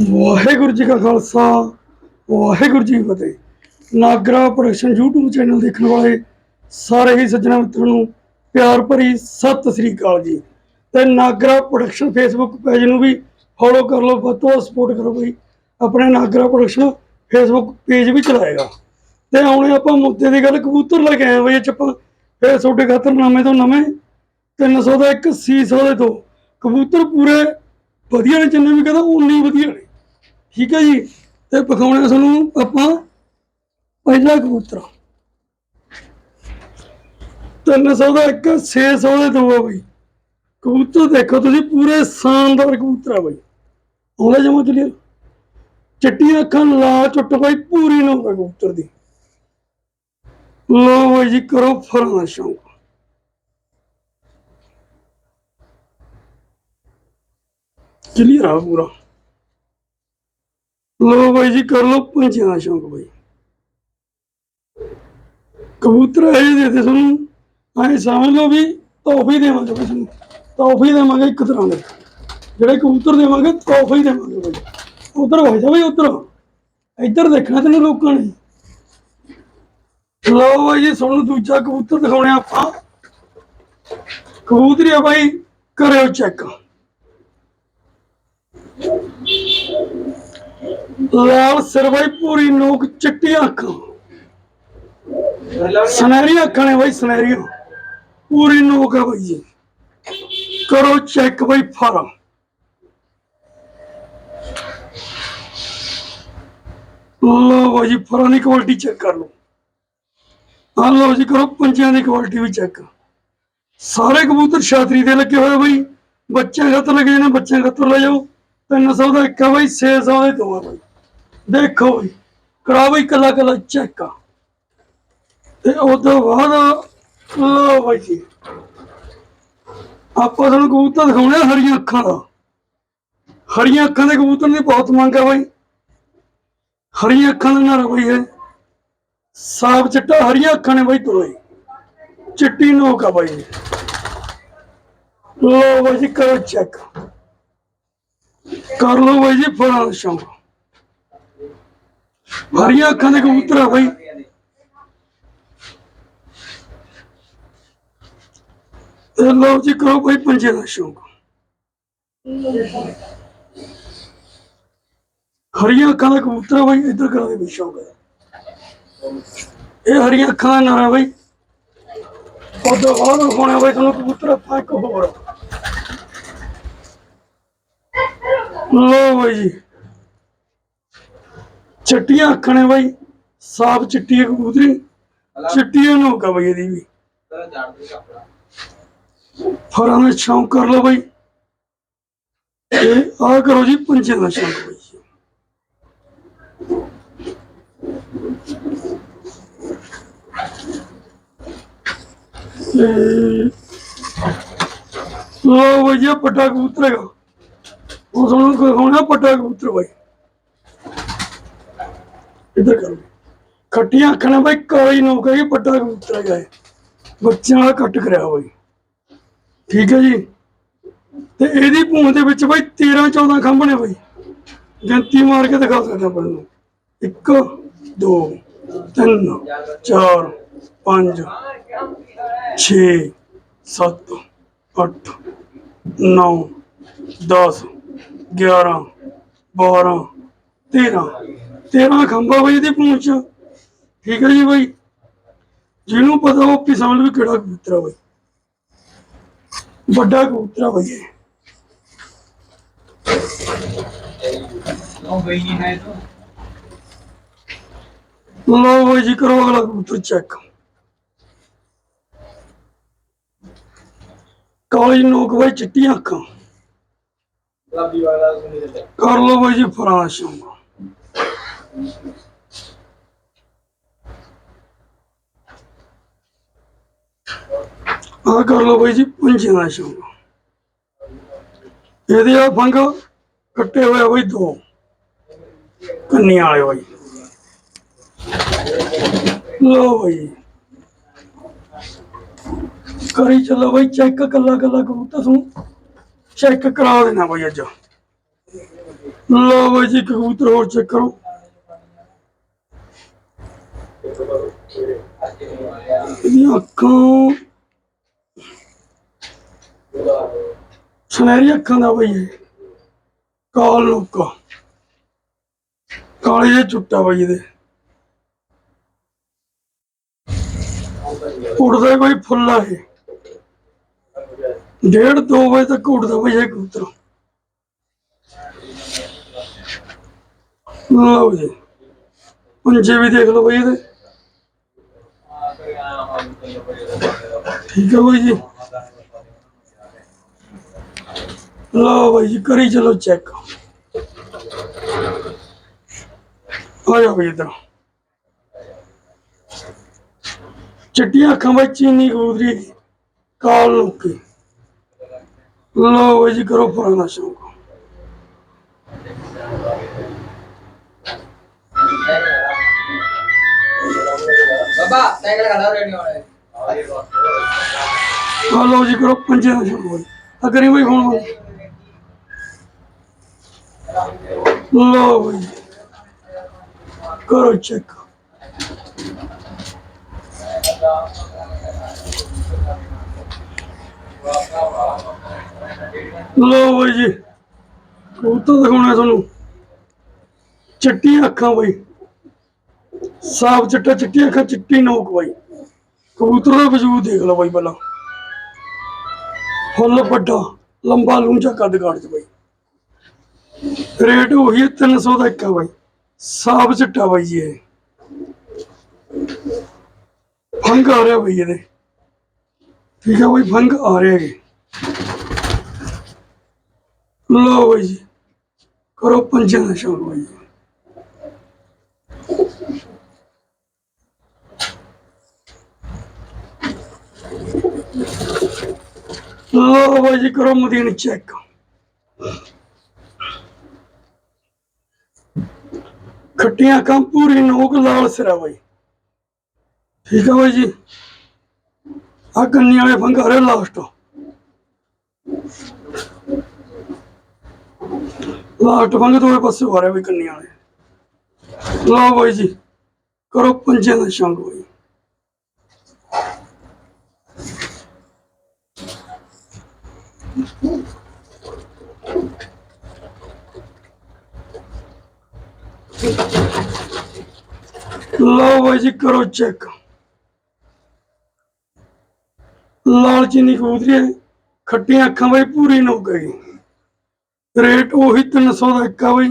ਵਾਹਿਗੁਰੂ ਜੀ ਕਾ ਖਾਲਸਾ, ਵਾਹਿਗੁਰੂ ਜੀ ਕੀ ਫਤਿਹ। Nagra production YouTube channel ਦੇਖਣ ਵਾਲੇ ਸਾਰੇ ਹੀ ਸੱਜਣਾ ਮਿੱਤਰਾਂ ਨੂੰ ਪਿਆਰ ਭਰੀ ਸਤਿ ਸ੍ਰੀ ਅਕਾਲ ਜੀ। ਤੇ ਨਾਗਰਾ ਪ੍ਰੋਡਕਸ਼ਨ Facebook ਪੇਜ ਨੂੰ ਵੀ ਫੋਲੋ ਕਰ ਲਓ, ਵੱਧ ਤੋਂ ਵੱਧ ਸਪੋਰਟ ਕਰੋ ਬਈ। ਆਪਣੇ ਨਾਗਰਾ ਪ੍ਰੋਡਕਸ਼ਨ Facebook ਪੇਜ ਵੀ ਚਲਾਏਗਾ। ਤੇ ਹੁਣ ਆਪਾਂ ਮੁੱਦੇ ਦੀ ਗੱਲ ਕਬੂਤਰ ਲੈ ਕੇ ਆਏ ਬਈ, ਇਹ ਚ ਆਪਾਂ ਫੇਰ ਤੁਹਾਡੇ ਖਾਤਰ ਨਵੇਂ ਤੋਂ ਨਵੇਂ 300 ਦਾ ਇੱਕ 600 ਦੇ ਦੋ। ਕਬੂਤਰ ਪੂਰੇ ਵਧੀਆ ਨੇ, ਜਿੰਨੇ ਵੀ ਕਹਿੰਦਾ ਉਨੇ ਹੀ ਵਧੀਆ ਨੇ। ਠੀਕ ਹੈ ਜੀ? ਤੇ ਵਿਖਾਉਣਾ ਤੁਹਾਨੂੰ ਆਪਾਂ ਪਹਿਲਾ ਕਬੂਤਰ। 300 ਦਾ ਇੱਕ 600 ਦੇ ਦੋ ਆ ਬਈ। ਕਬੂਤਰ ਦੇਖੋ ਤੁਸੀਂ, ਪੂਰੇ ਸ਼ਾਨਦਾਰ ਕਬੂਤਰ ਆ ਬਈ। ਆਉਂਦਾ ਜਮਾ ਚਲੀਏ ਚਿੱਟੀਆਂ ਅੱਖਾਂ ਲਾ ਚੁੱਟ ਬਈ, ਪੂਰੀ ਨੋ ਕਬੂਤਰ ਦੀ। ਲੋ ਬਾਈ ਜੀ, ਕਰੋ ਫਰਾਂ ਸ਼ੌਂਕ। ਕਲੀਅਰ ਆ ਪੂਰਾ। ਲੋ ਬਾਈ ਜੀ, ਕਰ ਲੋ ਪੰਛੀਆਂ ਦਾ ਸ਼ੌਂਕ ਬਾਈ। ਕਬੂਤਰ ਇਹ ਦੇ ਦੇ ਤੁਹਾਨੂੰ। ਐ ਸਮਝ ਲਓ ਵੀ ਤੋਹਫੀ ਦੇਵਾਂਗੇ ਬਈ ਤੁਹਾਨੂੰ। ਤੋਹਫੀ ਦੇਵਾਂਗੇ ਇੱਕ ਤਰ੍ਹਾਂ ਦੇ। ਜਿਹੜੇ ਕਬੂਤਰ ਦੇਵਾਂਗੇ, ਤੋਹਫੀ ਦੇਵਾਂਗੇ ਬਾਈ। ਉਧਰ ਹੋ ਜਾ ਬਈ, ਉਧਰ। ਇੱਧਰ ਦੇਖਣਾ ਤੈਨੂੰ ਲੋਕਾਂ ਨੇ। ਲੋ ਬਾਈ ਜੀ ਤੁਹਾਨੂੰ ਦੂਜਾ ਕਬੂਤਰ ਦਿਖਾਉਣੇ ਆਪਾਂ। ਕਬੂਤਰੀ ਆ ਬਾਈ, ਕਰਿਓ ਚੈੱਕ। ਲਾਲ ਸਿਰ ਸਰਵਾਈ ਪੂਰੀ ਨੋਕ ਚਿੱਟੀਆਂ ਅੱਖਾਂ। ਸੁਨਹਿਰੀਆਂ ਅੱਖਾਂ ਨੇ ਬਾਈ ਸੁਨਹਿਰੀਆਂ ਪੂਰੀ ਨੋਕ ਆ ਬਾਈ ਜੀ ਕਰੋ ਚੈੱਕ ਬਾਈ ਫਾਰਮ। ਲੋ ਜੀ ਫਰਾਂ ਦੀ ਕੁਆਲਿਟੀ ਚੈੱਕ ਕਰ ਲਓ। ਆ ਲਓ ਜੀ, ਕਰੋ ਪੰਜਿਆਂ ਦੀ ਕੁਆਲਿਟੀ ਵੀ ਚੈੱਕ। ਸਾਰੇ ਕਬੂਤਰ ਛਾਤਰੀ ਦੇ ਲੱਗੇ ਹੋਏ ਬਾਈ। ਬੱਚਿਆਂ ਖਤਰ ਲੱਗੇ ਨੇ, ਬੱਚਿਆਂ ਖਤਰ ਲੈ ਜਾਓ। 300 ਦਾ ਇੱਕ ਆ ਬਾਈ 600 ਦੇ ਦੋ ਆ ਬਾਈ। ਦੇਖੋ ਬਈ ਕਰਾ ਬਈ ਕੱਲਾ ਕੱਲਾ ਚੈੱਕ ਤੇ ਉਹ ਬਾਅਦ ਲੋ ਬਾਈ ਜੀ, ਆਪਾਂ ਤੁਹਾਨੂੰ ਕਬੂਤਰ ਦਿਖਾਉਣੇ ਆ ਹਰੀਆਂ ਅੱਖਾਂ ਦਾ। ਹਰੀਆਂ ਅੱਖਾਂ ਦੇ ਕਬੂਤਰ ਦੀ ਬਹੁਤ ਮੰਗ ਆ ਬਾਈ। ਹਰੀਆਂ ਅੱਖਾਂ ਦਾ ਨਾਰਾ ਬਾਈ ਹੈ ਸਾਫ਼ ਚਿੱਟਾ ਹਰੀਆਂ ਅੱਖਾਂ ਨੇ ਬਾਈ ਦੋਏ ਚਿੱਟੀ ਨੋਕ ਆ ਬਾਈ। ਲੋ ਬਾਈ ਜੀ, ਕਰੋ ਚੈੱਕ ਕਰ ਲੋ ਬਾਈ ਜੀ ਫਰਾਂ ਸ਼ੌਂਕ। ਹਰੀਆਂ ਅੱਖਾਂ ਦੇ ਕਬੂਤਰ ਆ ਬਾਈ। ਤੇ ਜੀ ਕਰੋ ਬਾਈ ਪੰਜੇ ਦਾ ਸ਼ੌਂਕ। ਹਰੀਆਂ ਅੱਖਾਂ ਦਾ ਕਬੂਤਰ ਆ ਬਾਈ, ਇੱਧਰ ਕਰਾ ਦੇ ਵੀ ਸ਼ੌਂਕ ਹੈ। ਇਹ ਹਰੀਆਂ ਅੱਖਾਂ ਦਾ ਨਾਰਾ ਬਾਈ। ਉਹਦਾ ਬਾਅਦ ਹੋਣਾ ਬਾਈ ਤੁਹਾਨੂੰ ਕਬੂਤਰ ਆਪਾਂ ਇੱਕ ਹੋਰ ਲਓ ਬਾਈ ਜੀ। ਚਿੱਟੀਆਂ ਅੱਖਾਂ ਨੇ ਬਾਈ ਸਾਫ਼ ਚਿੱਟੀ ਹੈ ਕਬੂਤਰੀ। ਚਿੱਟੀ ਨੋਕ ਆ ਬਾਈ ਇਹਦੀ ਵੀ। ਫਰਾਂ ਦਾ ਸ਼ੌਂਕ ਕਰ ਲਓ ਬਾਈ। ਇਹ ਆ ਕਰੋ ਜੀ ਪੰਜੇ ਦਾ ਸ਼ੌਂਕ ਬਾਈ। ਜੀ। ਤੇ ਲਓ ਬਾਈ ਜੀ ਆਹ ਪੱਟਾ ਕਬੂਤਰ ਹੈਗਾ। ਉਹ ਤੁਹਾਨੂੰ ਕੋਈ ਹੋਣਾ ਪੱਟਾ ਕਬੂਤਰ ਬਾਈ। ਇੱਧਰ ਕਰੋ। ਖੱਟੀਆਂ ਅੱਖਾਂ ਨਾਲ ਬਾਈ ਕਾਲੀ ਨੋਕ ਹੈ ਪੱਟਾ ਕਬੂਤਰ ਹੈਗਾ ਇਹ। ਬੱਚਿਆਂ ਵਾਲਾ ਕੱਟ ਕਰਿਆ ਬਾਈ ਠੀਕ ਹੈ ਜੀ? ਤੇ ਇਹਦੀ ਭੂਣ ਦੇ ਵਿੱਚ ਬਾਈ 13 14 ਖੰਭ ਨੇ ਬਾਈ। ਗਿਣਤੀ ਮਾਰ ਕੇ ਦਿਖਾ ਸਕਦਾ ਆਪਾਂ ਨੂੰ 1 2 3 4 5 6 7 8 9 10 11 12 13 13 ਖੰਭਾ ਬਾਈ ਇਹਦੇ ਪੂੰਛ ਠੀਕ ਹੈ ਜੀ ਬਾਈ? ਜਿਹਨੂੰ ਪਤਾ ਉਹ ਪਿਸਾਣ ਵੀ ਕਿਹੜਾ ਕਬੂਤਰ ਆ ਬਾਈ? ਵੱਡਾ ਕਬੂਤਰ ਆ ਬਾਈ ਲੋ ਬਾਈ ਜੀ ਕਰੋ ਅਗਲਾ ਕਬੂਤਰ ਚੈੱਕ ਕਾਲੀ ਨੋਕ ਬਾਈ ਚਿੱਟੀਆਂ ਅੱਖਾਂ। ਕਰ ਲੋ ਬਾਈ ਜੀ ਫਰਾਸ਼ ਆਉਂਗਾ ਆ ਕਰ ਲਓ ਬਾਈ ਜੀ ਪੰਜੇ ਦਾ ਸ਼ੌਂਕ। ਇਹਦੇ ਆ ਫੰਗ ਕੱਟੇ ਹੋਏ ਆ ਦੋ। ਕੰਨੀਆਂ ਵਾਲੇ ਬਾਈ। ਲਓ ਬਾਈ। ਕਰੀ ਚੱਲੋ ਬਾਈ ਚੈੱਕ ਕੱਲਾ ਕੱਲਾ ਕਬੂਤਰ ਨੂੰ ਚੈੱਕ ਕਰਾ ਦੇਣਾ ਬਾਈ ਅੱਜ। ਲਓ ਬਾਈ ਜੀ ਕਬੂਤਰ ਹੋਰ ਚੈੱਕ ਕਰੋ। ਇਹਦੀਆਂ ਅੱਖਾਂ ਸੁਨਹਿਰੀ ਅੱਖਾਂ ਦਾ ਬਈ ਕਾਲ ਲੋਕਾ। ਕਾਲੇ ਜਿਹੇ ਚੁੱਟਾ ਬਈ ਇਹਦੇ। ਉੜਦਾ ਹੀ ਬਈ ਫੁੱਲਾ ਇਹ। ਡੇਢ ਦੋ ਵਜੇ ਤੱਕ ਉੱਡਦਾ ਬਈ ਇਹ ਕਬੂਤਰ। ਲਓ ਜੀ। ਪੰਜੇ ਵੀ ਦੇਖ ਲਓ ਬਈ ਇਹਦੇ। ਠੀਕ ਹੈ ਬਈ ਜੀ। ਲਓ ਬਈ ਜੀ, ਕਰੀ ਚਲੋ ਚੈੱਕ ਆ ਜਾ ਬਈ ਇਧਰ। ਚਿੱਟੀਆਂ ਅੱਖਾਂ ਵਿੱਚ ਚੀਨੀ ਕਬੂਤਰੀ, ਕਾਲ ਲੋਕੀ। ਲਓ ਬਈ ਜੀ, ਕਰੋ ਪੁਰਾਣਾ ਸ਼ੌਂਕ। ਬਾਬਾ ਸਾਈਕਲ ਖੜਾ ਰੇਡੀ ਹੋਣਾ ਆ ਲਓ ਜੀ ਕਰੋ ਪੰਜੇ ਦਾ ਸ਼ੌਂਕ ਬਈ ਆ ਕਰੀ ਬਈ ਹੁਣ। ਲਓ ਬਈ ਜੀ। ਕਰੋ ਚੈੱਕ ਲਓ ਬਈ ਜੀ। ਕਬੂਤਰ ਦਿਖਾਉਣਾ ਤੁਹਾਨੂੰ। ਚਿੱਟੀਆਂ ਅੱਖਾਂ ਬਈ। ਸਾਫ਼ ਚਿੱਟਾ, ਚਿੱਟੀਆਂ ਅੱਖਾਂ, ਚਿੱਟੀ ਨੋਕ ਬਈ। ਕਬੂਤਰ ਦਾ ਵਜੂਦ ਦੇਖ ਲਓ ਬਾਈ ਪਹਿਲਾਂ। ਫੁੱਲ ਵੱਡਾ, ਲੰਬਾ ਲੂੰਜਾ ਕੱਦ ਕਾਟ ਚ ਬਾਈ। ਰੇਟ ਉਹੀ 300 ਦਾ ਇੱਕ ਆ ਬਾਈ। ਸਾਫ਼ ਚਿੱਟਾ ਬਾਈ ਜੀ ਇਹ। ਫੰਗ ਆ ਰਿਹਾ ਬਾਈ ਇਹਦੇ। ਠੀਕ ਹੈ ਬਈ, ਫੰਗ ਆ ਰਿਹਾ ਹੈ ਲਓ ਬਾਈ ਜੀ, ਕਰੋ ਪੰਜਾਂ ਦਾ ਸ਼ੌਕ ਬਾਈ ਲਓ ਬਾਈ ਜੀ, ਕਰੋ ਮਦੀਨ ਚੈੱਕ। ਖੱਟੀਆਂ ਕੰਮ, ਪੂਰੀ ਨੋਕ ਲਾਲ ਸਿਰਾ ਬਾਈ। ਠੀਕ ਹੈ ਬਾਈ ਜੀ? ਆ ਕੰਨੀ ਵਾਲੇ ਫੰਗਾਰੇ ਲਾਸਟ ਲਾਸਟ ਫੰਗ ਦੋਵੇਂ ਪਾਸੇ ਹੋ ਰਿਹਾ ਵੀ ਕੰਨੀ ਵਾਲੇ। ਲਓ ਬਾਈ ਜੀ, ਕਰੋ ਪੰਜੇ ਦਾ ਸ਼ੰਗ ਬਾਈ। ਲਓ ਬਾਈ ਜੀ, ਕਰੋ ਚੈੱਕ ਲਾਲ ਚੀਨੀ ਕਬੂਤਰੀ ਖੱਟੀਆਂ ਅੱਖਾਂ ਬਾਈ, ਪੂਰੀ ਨੋਕ ਗਈ। ਰੇਟ ਉਹੀ 300 ਦਾ ਇੱਕ ਆ ਬਾਈ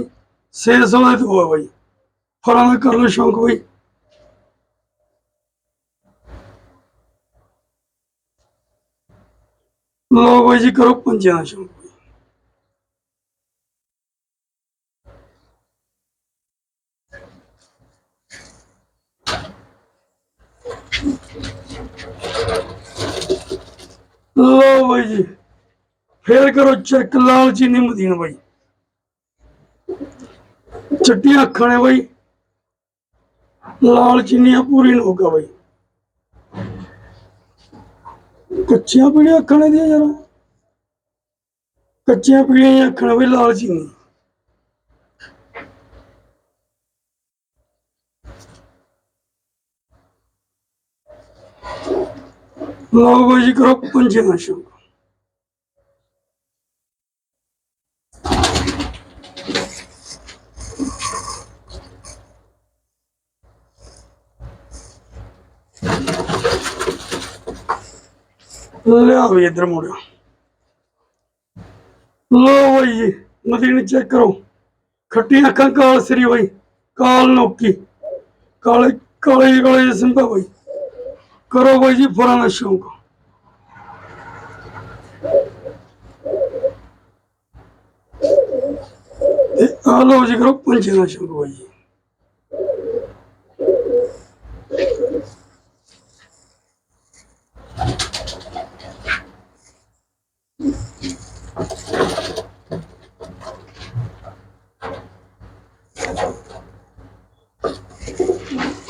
600 ਦਾ ਦੋ ਆ ਬਾਈ। ਫਰਾਂ ਦਾ ਕਰ ਲਓ ਸ਼ੌਂਕ ਬਾਈ। ਲਓ ਬਾਈ ਜੀ, ਕਰੋ ਪੰਜਾਂ ਦਾ ਸ਼ੌਂਕ। ਲੋ ਬਾਈ ਜੀ। ਫੇਰ ਕਰੋ ਚੈੱਕ, ਲਾਲ ਚੀਨੀ ਮਦੀਨ ਬਾਈ। ਚਿੱਟੀਆਂ ਅੱਖਾਂ ਨੇ ਬਾਈ। ਲਾਲ ਚੀਨੀਆਂ ਪੂਰੀ ਨੋਕਾ ਬਾਈ। ਕੱਚੀਆਂ ਪੀੜੀਆਂ ਅੱਖਾਂ ਨੇ ਦੀਆਂ ਯਾਰ। ਕੱਚੀਆਂ ਪੀੜੀਆਂ ਜਿਹੀਆਂ ਅੱਖਾਂ ਨੇ ਬਾਈ, ਲਾਲ ਚੀਨੀ। ਲਓ ਬਾਈ ਜੀ ਕਰੋ ਪੰਜੇ ਦਾ ਸ਼ੌਕ ਲਿਆ ਵੀ ਇੱਧਰ ਮੁੜਿਆ ਲੋ ਬਾਈ ਜੀ ਮਦੀਨ ਚੈੱਕ ਕਰੋ ਖੱਟੀਆਂ ਅੱਖਾਂ ਕਾਲ ਸਰੀ ਬਾਈ ਕਾਲ ਨੋਕੀ ਕਾਲੇ ਕਾਲੇ ਜਿਹੇ ਕਾਲੇ ਜਿਹੇ ਸਿੰਬਾ ਬਾਈ ਕਰੋ ਬਾਈ ਜੀ ਫਰਾਂ ਦਾ ਸ਼ੌਂਕ ਤੇ ਆ ਲੋ ਜੀ ਕਰੋ ਪੰਜੇ ਦਾ ਸ਼ੌਂਕ ਬਾਈ ਜੀ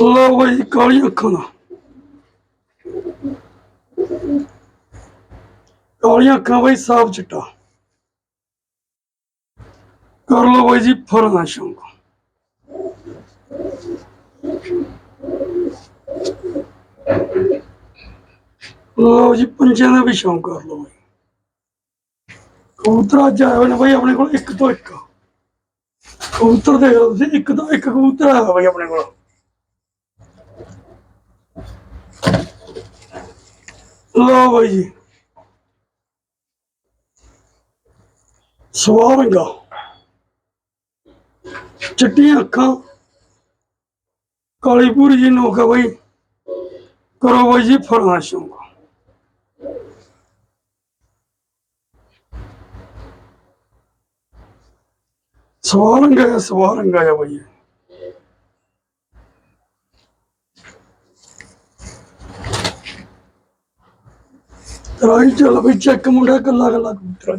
ਲੋ ਬਾਈ ਜੀ ਕਾਲੀਆਂ ਅੱਖਾਂ ਦਾ ਕਾਲੀਆਂ ਅੱਖਾਂ ਬਾਈ ਸਾਫ਼ ਚਿੱਟਾ। ਕਰ ਲਓ ਬਾਈ ਜੀ ਫਰਾਂ ਸ਼ੌਂਕ। ਲਓ ਜੀ ਪੰਛੀਆਂ ਦਾ ਵੀ ਸ਼ੌਂਕ ਕਰ ਲਓ ਬਾਈ। ਕਬੂਤਰ ਅੱਜ ਆਏ ਹੋਏ ਨੇ ਬਾਈ ਆਪਣੇ ਕੋਲ ਇੱਕ ਤੋਂ ਇੱਕ। ਕਬੂਤਰ ਦੇਖ ਲਓ ਤੁਸੀਂ, ਇੱਕ ਤੋਂ ਇੱਕ ਕਬੂਤਰ ਆਇਆ ਬਾਈ ਆਪਣੇ ਕੋਲ। ਲਓ ਬਾਈ ਜੀ। ਸਵਾਰੰਗਾ ਚਿੱਟੀਆਂ ਅੱਖਾਂ। ਕਾਲੀ ਪੂਰੀ ਜੀ ਨੂੰ ਆ ਬਾਈ। ਕਰੋ ਬਾਈ ਜੀ ਫਰਾਂ ਸ਼ੌਂਕ ਸਵਾਰੰਗਾ ਹੈ ਸਵਾਰੰਗਾ ਹੈ ਬਾਈ ਤਰਾਈ ਚੱਲ ਬਈ ਚੈੱਕ ਮੁੰਡਾ ਕੱਲਾ ਕੱਲਾ ਕਬੂਤਰ ਆ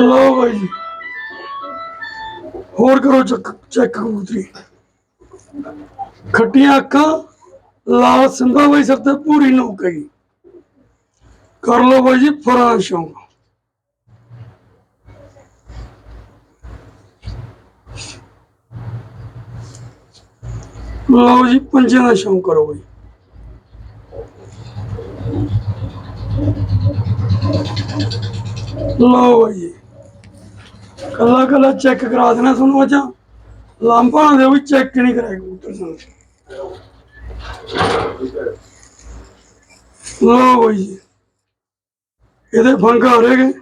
ਲਓ ਬਾਈ ਜੀ ਹੋਰ ਕਰੋ ਚੈੱਕ ਚੈੱਕ ਕਬੂਤਰੀ ਖੱਟੀਆਂ ਅੱਖਾਂ ਲਾਲ ਸਿੰਧਾ ਬਾਈ ਸਰ ਤੇ ਪੂਰੀ ਨੋਕ ਹੈਗੀ ਕਰ ਲਓ ਬਾਈ ਜੀ ਫਰਾਂ ਸ਼ੌਂਕ ਲਓ ਜੀ ਪੰਜਿਆਂ ਦਾ ਸ਼ੌਂਕ ਕਰੋ ਬਾਈ ਲਓ ਜੀ ਕੱਲਾ ਕੱਲਾ ਚੈੱਕ ਕਰਾ ਦੇਣਾ ਤੁਹਾਨੂੰ ਅੱਜ। ਲਾਂਭਾ ਦੇ ਵੀ ਚੈੱਕ ਨਹੀਂ ਕਰਾਇਆ ਕਬੂਤਰ ਸਾਨੂੰ ਲਓ ਬਾਈ ਜੀ। ਇਹਦੇ ਫੰਗ ਆ ਰਹੇ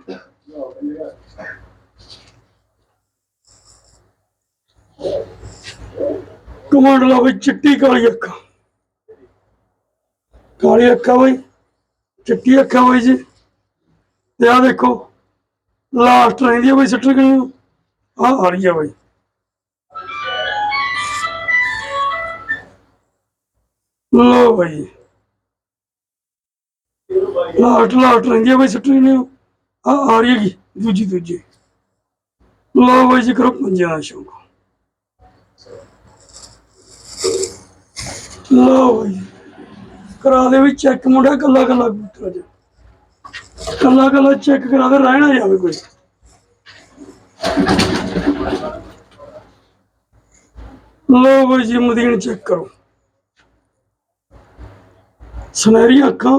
ਕਮਾਂਡ ਲਾ ਬਈ, ਚਿੱਟੀ ਕਾਲੀ ਅੱਖਾਂ। ਕਾਲੀ ਅੱਖਾਂ ਬਈ। ਚਿੱਟੀ ਅੱਖਾਂ ਬਈ ਜੀ। ਤੇ ਆ ਦੇਖੋ। ਲਾਸਟ ਰਹਿੰਦੀ ਆ ਬਈ ਸੱਟਰ ਗਈ ਆ ਆ ਰਹੀ ਆ ਬਈ। ਲੋ ਬਈ। ਲਾਸਟ ਲਾਸਟ ਰਹਿੰਦੀ ਆ ਬਈ ਸੱਟਰ ਗਈ ਆ ਆ ਰਹੀ ਹੈਗੀ, ਦੂਜੀ ਦੂਜੀ। ਲੋ ਬਈ ਜੀ ਕਰੋ ਪੰਜਾਂ ਦਾ ਸ਼ੌਂਕ। ਲਓ ਬਈ। ਕਰਾ ਦੇ ਵੀ ਚੈੱਕ ਮੁੰਡਾ ਕੱਲਾ ਕੱਲਾ ਕਬੂਤਰ ਅੱਜ। ਕੱਲਾ ਕੱਲਾ ਚੈੱਕ ਕਰਾ ਦੇ ਰਹਿਣਾ ਜਾਵੇ ਕੋਈ। ਲਓ ਜੀ, ਮਦੀਨ ਚੈੱਕ ਕਰੋ। ਸੁਨਹਿਰੀ ਅੱਖਾਂ।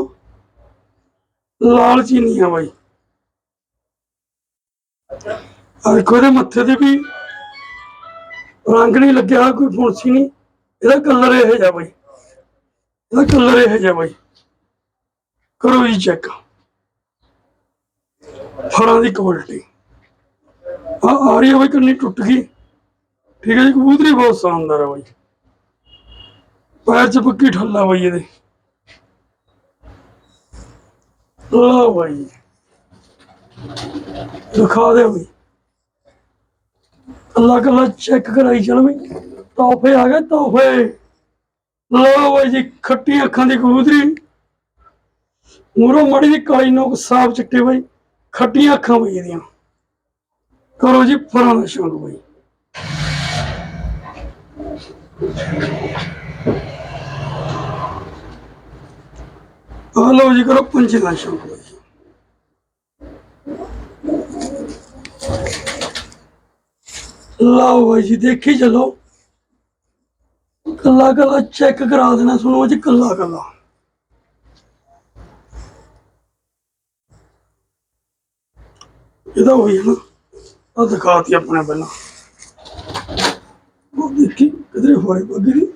ਲਾਲ ਚੀਨੀਆਂ ਬਾਈ। ਦੇਖੋ, ਇਹਦੇ ਮੱਥੇ ਤੇ ਵੀ ਰੰਗ ਨਹੀਂ ਲੱਗਿਆ, ਕੋਈ ਫੁੰਸੀ ਨਹੀਂ। ਇਹਦਾ ਕਲਰ ਇਹ ਜਿਹਾ ਬਾਈ। ਇਹਦਾ ਕਲਰ ਇਹ ਜਿਹਾ ਬਾਈ। ਕਰੋ ਜੀ ਚੈੱਕ। ਫਰਾਂ ਦੀ ਕੁਆਲਿਟੀ ਆ ਆ ਰਹੀ ਹੈ ਬਾਈ ਕੰਨੀ ਟੁੱਟ ਗਈ। ਠੀਕ ਹੈ ਜੀ, ਕਬੂਤਰੀ ਬਹੁਤ ਸ਼ਾਨਦਾਰ ਹੈ ਬਾਈ। ਪੈਰ ਚ ਪੱਕੀ ਠੱਲਾ ਬਾਈ ਇਹਦੇ। ਲਓ ਬਾਈ। ਦਿਖਾ ਦੇ ਬਈ ਅੱਲਾ ਕੱਲਾ ਚੈੱਕ ਕਰਾਈ ਚਲ ਬਈ ਤੋਹਫੇ ਆ ਗਏ, ਤੋਹਫੇ। ਲਓ ਬਾਈ ਜੀ, ਖੱਟੀ ਅੱਖਾਂ ਦੀ ਕਬੂਤਰੀ। ਮੂਰੋ ਮੜੀ ਦੀ ਕਾਲੀ ਨੋਕ ਸਾਫ਼ ਚਿੱਟੇ ਬਾਈ। ਖੱਟੀਆਂ ਅੱਖਾਂ ਬਈ ਇਹਦੀਆਂ। ਕਰੋ ਜੀ ਫਰਾਂ ਦਾ ਸ਼ੌਂਕ ਬਾਈ। ਆ ਲਓ ਜੀ ਕਰੋ ਪੰਜੇ ਦਾ ਸ਼ੌਂਕ ਬਾਈ। ਲਓ ਬਾਈ ਜੀ, ਦੇਖੀ ਚਲੋ। ਕੱਲਾ ਕੱਲਾ ਚੈੱਕ ਕਰਾ ਦੇਣਾ ਸੁਣੋ ਜੀ ਕੱਲਾ ਕੱਲਾ ਇਹਦਾ ਹੋਈ ਹੈ ਨਾ। ਆ ਦਿਖਾਤੀ ਆਪਣੇ ਪਹਿਲਾਂ। ਉਹ ਦੇਖੀ, ਕਿਧਰੇ ਹੋਏ ਬਗਰੀ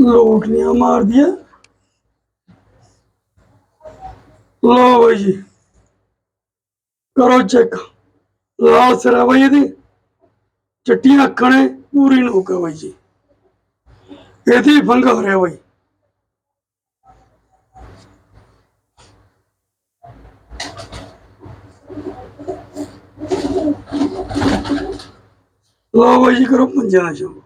ਲੋਟਨੀਆਂ ਮਾਰ ਦਿਆ ਲਓ ਬਾਈ ਜੀ। ਕਰੋ ਚੈੱਕ। ਲਾਲ ਸਿਰਾ ਬਾਈ ਇਹਦੀ। ਚਿੱਟੀਆਂ ਅੱਖਾਂ ਨੇ, ਪੂਰੀ ਨੋਕ ਹੈ ਬਾਈ ਜੀ। ਇਹਦੀ ਫੰਗਾ ਹੋ ਰਿਹਾ ਬਾਈ। ਲਓ ਬਾਈ ਜੀ ਕਰੋ ਪੰਜਾਂ ਦਾ ਸ਼ੌਕ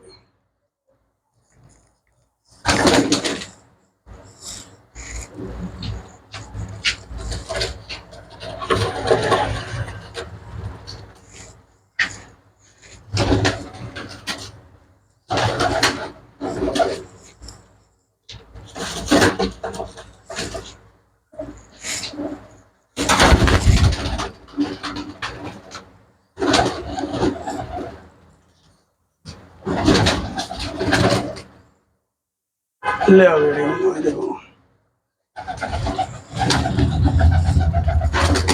ਲਿਆ ਵੀਰੇ ਇਹ ਦੇਖੋ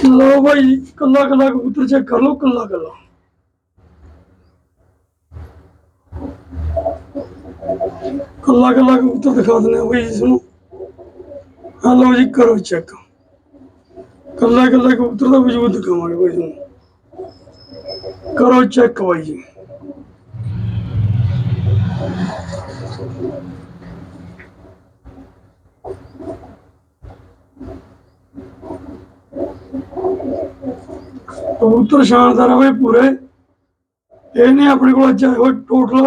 ਲੋ ਭਾਈ ਕੱਲਾ ਕੱਲਾ ਕਬੂਤਰ ਚੈੱਕ ਕਰ ਲਓ, ਕੱਲਾ ਕੱਲਾ। ਕੱਲਾ ਕੱਲਾ ਕਬੂਤਰ ਦਿਖਾ ਦਿੰਦੇ ਭਾਈ ਇਸ ਨੂੰ ਆ ਲਓ ਜੀ, ਕਰੋ ਚੈੱਕ ਕੱਲਾ ਕੱਲਾ ਕਬੂਤਰ ਦਾ ਵਜੂਦ ਦਿਖਾਵਾਂਗੇ ਭਾਈ ਤੁਹਾਨੂੰ। ਕਰੋ ਚੈੱਕ ਭਾਈ ਜੀ। ਕਬੂਤਰ ਸ਼ਾਨਦਾਰ ਆ ਬਈ ਪੂਰੇ। ਇਹਨੇ ਆਪਣੇ ਕੋਲ ਅੱਜ ਆਏ ਹੋਏ ਟੋਟਲ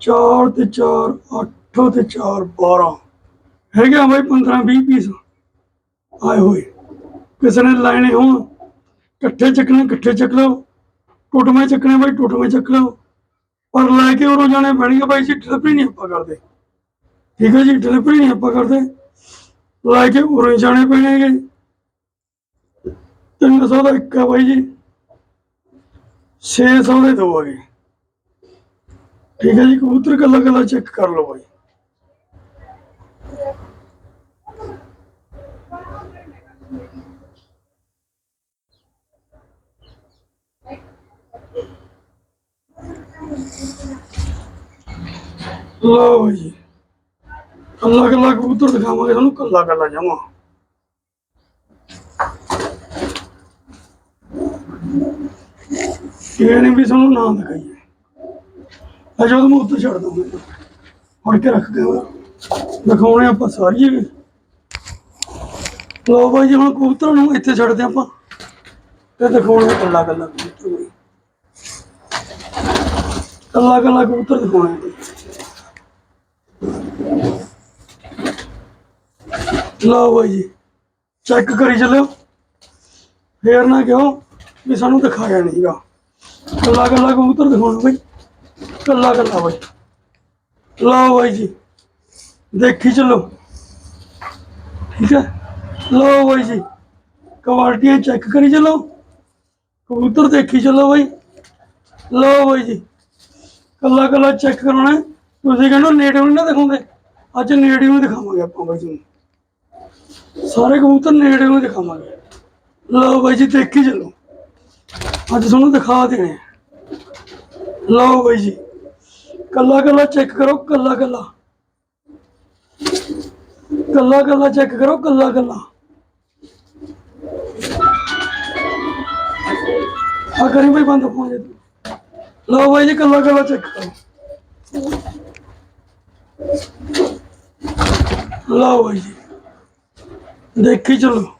4 ਤੇ 4 8 ਤੇ 4 12 ਹੈਗੇ ਬਈ 15 20 ਪੀਸ ਆਏ ਹੋਏ। ਕਿਸੇ ਨੇ ਲੈਣੇ ਹੋਣ, ਇਕੱਠੇ ਚੱਕਣੇ, ਇਕੱਠੇ ਚੱਕ ਲਓ। ਟੁੱਟਵੇਂ ਚੱਕਣੇ ਬਈ, ਟੁੱਟਵੇਂ ਚੱਕ ਲਓ। ਪਰ ਲੈ ਕੇ ਉਰੋਂ ਜਾਣੇ ਪੈਣਗੇ ਬਾਈ ਜੀ ਡਿਲੀਵਰੀ ਨਹੀਂ ਆਪਾਂ ਕਰਦੇ। ਠੀਕ ਹੈ ਜੀ ਡਿਲੀਵਰੀ ਨਹੀਂ ਆਪਾਂ ਕਰਦੇ। ਲੈ ਕੇ ਉਰੋਂ ਹੀ ਜਾਣੇ ਪੈਣਗੇ। ਤਿੰਨ ਸੌ ਦਾ ਇੱਕ ਆ ਬਾਈ ਜੀ। 600 ਦੇ ਦੋ ਆ ਹੈਗੇ ਠੀਕ ਹੈ ਜੀ, ਕਬੂਤਰ ਕੱਲਾ ਕੱਲਾ ਚੈੱਕ ਕਰ ਲਓ ਬਾਈ। ਲਓ ਜੀ। ਕੱਲਾ ਕੱਲਾ ਕਬੂਤਰ ਦਿਖਾਵਾਂਗੇ, ਤੁਹਾਨੂੰ ਕੱਲਾ ਕੱਲਾ ਜਾਵਾਂ ਇਹ ਨਹੀਂ ਵੀ ਸਾਨੂੰ ਨਾਮ ਦਿਖਾਈਏ। ਅਜੋ ਤਾਂ ਉੱਤੇ ਛੱਡ ਦੂੰਗਾ ਫੜ ਕੇ ਰੱਖ ਕੇ ਦਿਖਾਉਣੇ ਆਪਾਂ ਸਾਰੀਏ ਲੋ ਬਾਈ ਜੀ, ਹੁਣ ਕਬੂਤਰਾਂ ਨੂੰ ਇੱਥੇ ਛੱਡਦੇ ਆਪਾਂ। ਤੇ ਦਿਖਾਉਣੇ ਕੱਲਾ ਕੱਲਾ ਕਬੂਤਰ ਬਾਈ। ਕੱਲਾ ਕੱਲਾ ਕਬੂਤਰ ਦਿਖਾਉਣੇ ਬਾਈ। ਲਓ ਬਾਈ ਜੀ, ਚੈੱਕ ਕਰੀ ਚੱਲਿਓ। ਫੇਰ ਨਾ ਕਿਉਂ? ਵੀ ਸਾਨੂੰ ਦਿਖਾਇਆ ਨਹੀਂਗਾ ਕੱਲਾ ਕੱਲਾ ਕਬੂਤਰ ਦਿਖਾਉਣਾ ਬਾਈ। ਕੱਲਾ ਕੱਲਾ ਬਾਈ। ਲਓ ਬਾਈ ਜੀ। ਦੇਖੀ ਚਲੋ। ਠੀਕ ਹੈ? ਲਓ ਬਾਈ ਜੀ। ਕੁਆਲਟੀਆਂ ਚੈੱਕ ਕਰੀ ਚਲੋ। ਕਬੂਤਰ ਦੇਖੀ ਚਲੋ ਬਾਈ। ਲਓ ਬਾਈ ਜੀ। ਕੱਲਾ ਕੱਲਾ ਚੈੱਕ ਕਰਾਉਣਾ ਤੁਸੀਂ ਕਹਿੰਦੇ ਨੇੜੇ ਨੂੰ ਨਾ ਦਿਖਾਉਂਦੇ। ਅੱਜ ਨੇੜੇ ਨੂੰ ਦਿਖਾਵਾਂਗੇ ਆਪਾਂ ਬਾਈ ਜੀ। ਸਾਰੇ ਕਬੂਤਰ ਨੇੜੇ ਨੂੰ ਦਿਖਾਵਾਂਗੇ। ਲਓ ਬਾਈ ਜੀ, ਦੇਖੀ ਚਲੋ। ਅੱਜ ਤੁਹਾਨੂੰ ਦਿਖਾ ਦੇਣੇ ਆ। ਲਓ ਬਾਈ ਜੀ, ਕੱਲਾ ਕੱਲਾ ਚੈੱਕ ਕਰੋ, ਕੱਲਾ ਕੱਲਾ। ਕੱਲਾ ਕੱਲਾ ਚੈੱਕ ਕਰੋ, ਕੱਲਾ ਕੱਲਾ। ਆ ਕਰੀ ਬਾਈ ਬੰਦ ਫੋਨ ਜੇ ਤੂੰ। ਲਓ ਬਾਈ ਜੀ, ਕੱਲਾ ਕੱਲਾ ਚੈੱਕ ਕਰੋ। ਲਓ ਬਾਈ ਜੀ। ਦੇਖੀ ਚਲੋ।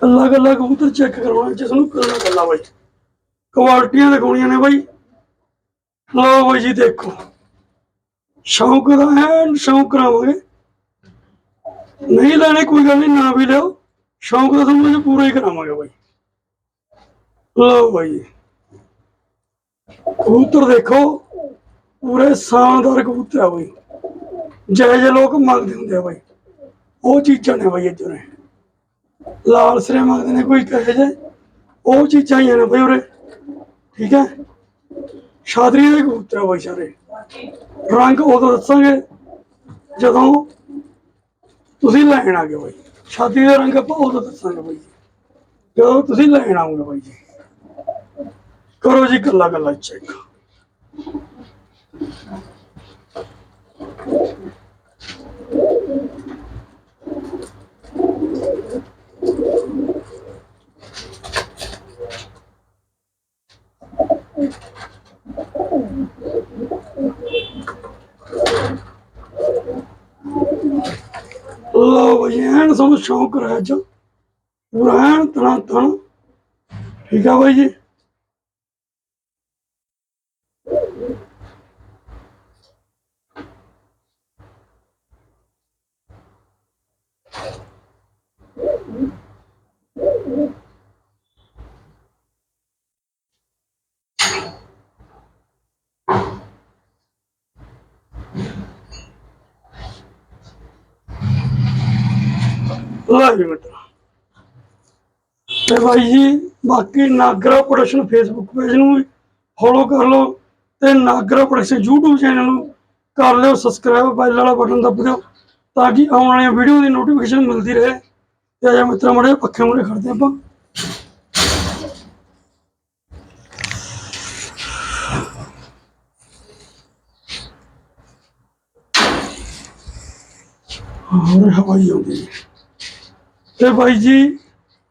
ਕੱਲਾ ਕੱਲਾ ਕਬੂਤਰ ਚੈੱਕ ਕਰਵਾਉਣਾ ਜਿਸ ਨੂੰ ਕੱਲਾ ਕੱਲਾ ਬਾਈ। ਕੁਆਲਟੀਆਂ ਦਿਖਾਉਣੀਆਂ ਨੇ ਬਾਈ। ਲਓ ਬਾਈ ਜੀ, ਦੇਖੋ। ਸ਼ੌਂਕ ਦਾ ਹੈ ਸ਼ੌਂਕ ਕਰਾਵਾਂਗੇ। ਨਹੀਂ ਲੈਣੇ ਕੋਈ ਗੱਲ ਨਹੀਂ, ਨਾ ਵੀ ਲਿਓ ਸ਼ੌਂਕ ਦਾ ਤੁਹਾਨੂੰ ਪੂਰਾ ਹੀ ਕਰਾਵਾਂਗੇ ਬਾਈ। ਲਓ ਬਾਈ ਜੀ। ਕਬੂਤਰ ਦੇਖੋ, ਪੂਰੇ ਸ਼ਾਨਦਾਰ ਕਬੂਤਰ ਆ ਬਾਈ। ਜਿਹੇ ਜਿਹੇ ਲੋਕ ਮੰਗਦੇ ਹੁੰਦੇ ਆ ਬਾਈ। ਉਹ ਚੀਜ਼ਾਂ ਨੇ ਬਾਈ ਇੱਧਰ। ਨੇ ਲਾਲ ਸਰੇ ਮੰਗਦੇ ਨੇ ਕੋਈ ਕਹੇ ਜੇ ਉਹ ਚੀਜ਼ਾਂ ਹੀ ਆ ਨੇ ਬਾਈ ਉਰੇ। ਠੀਕ ਹੈ? ਸ਼ਾਦਰੀ ਦੇ ਕਬੂਤਰ ਆ ਸਾਰੇ। ਰੰਗ ਉਦੋਂ ਦੱਸਾਂਗੇ ਜਦੋਂ ਤੁਸੀਂ ਲੈਣ ਆ ਗਏ ਬਾਈ। ਛਾਤੀ ਦਾ ਰੰਗ ਆਪਾਂ ਉਦੋਂ ਦੱਸਾਂਗੇ ਬਾਈ ਜਦੋਂ ਤੁਸੀਂ ਲੈਣ ਆਉਂਗੇ ਬਾਈ ਜੀ। ਕਰੋ ਜੀ ਕੱਲਾ ਕੱਲਾ ਚੈੱਕ ਲਓ ਬਾਈ ਐਨ ਸਾਨੂੰ ਸ਼ੌਂਕ ਰਿਹਾ ਅੱਜ ਪੂਰਾ ਤਣਾ ਤਣ ਠੀਕ ਆ ਬਾਈ ਜੀ? ਲਓ ਜੀ ਮਿੱਤਰੋ ਤੇ ਭਾਈ ਜੀ, ਬਾਕੀ ਨਾਗਰਾ ਪ੍ਰੋਡਕਸ਼ਨ ਫੇਸਬੁੱਕ ਪੇਜ ਨੂੰ ਵੀ ਫੋਲੋ ਕਰ ਲਓ ਤੇ ਨਾਗਰਾ ਪ੍ਰੋਡਕਸ਼ਨ YouTube ਚੈਨਲ ਨੂੰ ਕਰ ਲਿਓ ਸਬਸਕ੍ਰਾਈਬ ਬੈਲ ਵਾਲਾ ਬਟਨ ਦੱਬ ਦਿਓ ਤਾਂ ਕਿ ਆਉਣ ਵਾਲੀਆਂ ਵੀਡੀਓ ਦੀ ਨੋਟੀਫਿਕੇਸ਼ਨ ਮਿਲਦੀ ਰਹੇ। ਤੇ ਅਜਾ ਮਿੱਤਰਾਂ, ਮੜੇ ਪੱਖੇ ਮੂਰੇ ਖੜਦੇ ਆਪਾਂ। ਹੋਰ ਹਵਾਈ ਆਉਂਦੀ ਹੈ। ਤੇ ਬਾਈ ਜੀ,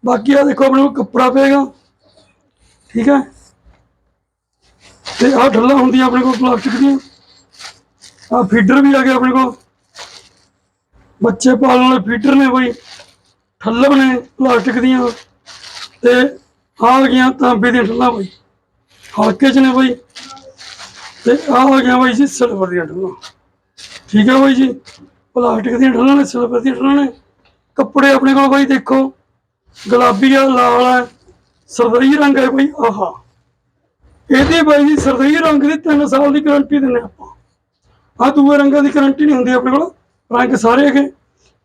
ਬਾਕੀ ਆ ਦੇਖੋ ਆਪਣੇ ਕੋਲ ਕੱਪੜਾ ਪਏਗਾ। ਠੀਕ ਹੈ? ਤੇ ਆਹ ਢੱਲਾ ਹੁੰਦੀ ਆਪਣੇ ਕੋਲ, ਪਲਾਸਟਿਕ ਦੀਆਂ। ਆ ਫੀਡਰ ਵੀ ਆ ਗਿਆ ਆਪਣੇ ਕੋਲ। ਬੱਚੇ ਪਾਲਣ ਵਾਲੇ ਫੀਡਰ ਨੇ ਬਈ। ਠੱਲਬ ਨੇ ਪਲਾਸਟਿਕ ਦੀਆਂ। ਤੇ ਆਹ ਆ ਗਈਆਂ ਤਾਂਬੇ ਦੀਆਂ ਠੱਲਾਂ ਬਈ। ਹਲਕੇ ਚ ਨੇ ਬਈ। ਤੇ ਆਹ ਆ ਗਿਆ ਬਈ ਜੀ ਸਿਲਵਰ ਦੀਆਂ ਠੱਲਾਂ ਠੀਕ ਹੈ ਬਈ ਜੀ? ਪਲਾਸਟਿਕ ਦੀਆਂ ਠੱਲਾਂ ਨੇ, ਸਿਲਵਰ ਦੀਆਂ ਠੱਲਾਂ ਨੇ। ਕੱਪੜੇ ਆਪਣੇ ਕੋਲ ਬਈ ਦੇਖੋ, ਗੁਲਾਬੀ ਆ, ਲਾਲ ਆ, ਸਰਦਈ ਰੰਗ ਹੈ ਬਈ, ਆਹਾ। ਇਹਦੇ ਬਾਈ ਜੀ ਸਰਦਈ ਰੰਗ ਦੀ 3 ਸਾਲ ਦੀ ਗਾਰੰਟੀ ਦਿੰਦੇ ਆਪਾਂ। ਆ ਦੂਏ ਰੰਗਾਂ ਦੀ ਗਾਰੰਟੀ ਨਹੀਂ ਹੁੰਦੀ ਆਪਣੇ ਕੋਲ, ਰੰਗ ਸਾਰੇ ਹੈਗੇ।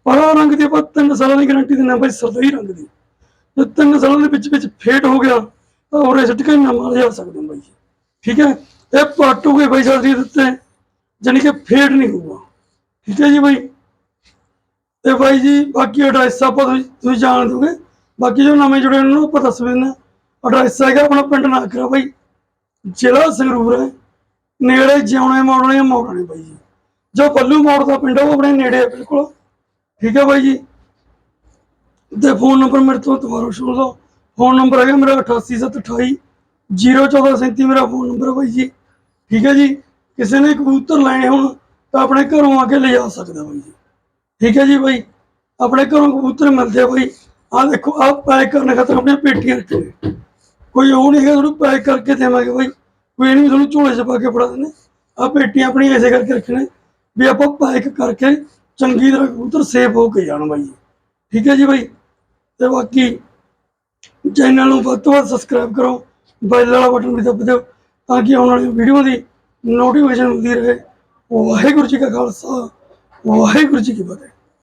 ਪਰ ਆਹ ਰੰਗ ਦੀ ਆਪਾਂ 3 ਸਾਲਾਂ ਦੀ ਗਾਰੰਟੀ ਦਿੰਦੇ ਹਾਂ ਬਾਈ ਸਰਦਈ ਰੰਗ ਦੀ। ਜੇ 3 ਸਾਲਾਂ ਦੇ ਵਿੱਚ ਵਿੱਚ ਫੇਟ ਹੋ ਗਿਆ, ਤਾਂ ਉਹਰੇ ਸਿੱਟ ਕੇ ਨਵਾਂ ਲਿਆ ਸਕਦੇ ਬਾਈ ਜੀ। ਠੀਕ ਹੈ? ਇਹ ਪਾਟੂਗੇ ਬਾਈ ਸਰਦੀ ਦਿੱਤੇ ਜਾਣੀ ਕਿ ਫੇਟ ਨਹੀਂ ਹੋਊਗਾ। ਠੀਕ ਹੈ ਜੀ ਬਾਈ? ਤੇ ਬਾਈ ਜੀ, ਬਾਕੀ ਐਡਰੈਸ ਆਪਾਂ ਤੁਸੀਂ ਤੁਸੀਂ ਜਾਣ ਦੋਗੇ। ਬਾਕੀ ਜੋ ਨਵੇਂ ਜੁੜੇ ਉਹਨਾਂ ਨੂੰ ਆਪਾਂ ਦੱਸ ਦਿੰਦੇ ਹਾਂ। ਐਡਰੈਸ ਹੈਗਾ, ਆਪਣਾ ਪਿੰਡ ਨਾਕਰਾ ਬਾਈ। ਜ਼ਿਲ੍ਹਾ ਸੰਗਰੂਰ ਹੈ। ਨੇੜੇ ਜਿਉਣੇ ਮੋੜਨੇ ਮੋੜਨੇ ਬਾਈ ਜੀ। ਜੋ ਪੱਲੂ ਮੋੜ ਦਾ ਪਿੰਡ ਆ, ਉਹ ਆਪਣੇ ਨੇੜੇ ਹੈ ਬਿਲਕੁਲ। ਠੀਕ ਹੈ ਬਾਈ ਜੀ? ਤੇ ਫੋਨ ਨੰਬਰ ਮੇਰੇ ਤੋਂ ਦੁਬਾਰਾ ਸੁਣ ਲਓ। ਫੋਨ ਨੰਬਰ ਹੈਗਾ ਮੇਰਾ 88728 01437 ਮੇਰਾ ਫੋਨ ਨੰਬਰ ਹੈ ਬਾਈ ਜੀ। ਠੀਕ ਹੈ ਜੀ? ਕਿਸੇ ਨੇ ਕਬੂਤਰ ਲੈਣੇ ਹੋਣ ਤਾਂ ਆਪਣੇ ਘਰੋਂ ਆ ਕੇ ਲਿਜਾ ਸਕਦਾ ਬਾਈ ਜੀ। ਠੀਕ ਹੈ ਜੀ ਬਾਈ? ਆਪਣੇ ਘਰੋਂ ਕਬੂਤਰ ਮਿਲਦੇ ਆ ਬਾਈ। ਆਹ ਦੇਖੋ, ਆਹ ਪੈਕ ਕਰਨ ਖਾਤਰ ਆਪਣੀਆਂ ਪੇਟੀਆਂ ਰੱਖੀਆਂ ਕੋਈ ਉਹ ਨਹੀਂ ਹੈਗਾ, ਤੁਹਾਨੂੰ ਪੈਕ ਕਰਕੇ ਦੇਵਾਂਗੇ ਬਾਈ। ਕੋਈ ਇਹ ਨਹੀਂ ਵੀ ਤੁਹਾਨੂੰ ਝੋਲੇ 'ਚ ਪਾ ਕੇ ਫੜਾ ਦਿੰਦੇ। ਆਹ ਪੇਟੀਆਂ ਆਪਣੀਆਂ ਐਸੇ ਕਰਕੇ ਰੱਖਣੇ ਵੀ ਆਪਾਂ ਪੈਕ ਕਰਕੇ ਚੰਗੀ ਤਰ੍ਹਾਂ ਕਬੂਤਰ ਸੇਫ ਹੋ ਕੇ ਜਾਣ ਬਾਈ। ਠੀਕ ਹੈ ਜੀ ਬਾਈ? ਤੇ ਬਾਕੀ ਚੈਨਲ ਨੂੰ ਵੱਧ ਤੋਂ ਵੱਧ ਸਬਸਕ੍ਰਾਈਬ ਕਰੋ। ਬੈਲ ਵਾਲਾ ਬਟਨ ਵੀ ਦੱਬ ਦਿਓ ਤਾਂ ਕਿ ਆਉਣ ਵਾਲੀ ਵੀਡੀਓ ਦੀ ਨੋਟੀਫਿਕੇਸ਼ਨ ਮਿਲਦੀ ਰਹੇ। ਵਾਹਿਗੁਰੂ ਜੀ ਕਾ ਖਾਲਸਾ। ਵਾਹਿਗੁਰੂ ਜੀ ਕੀ ਫਤਿਹ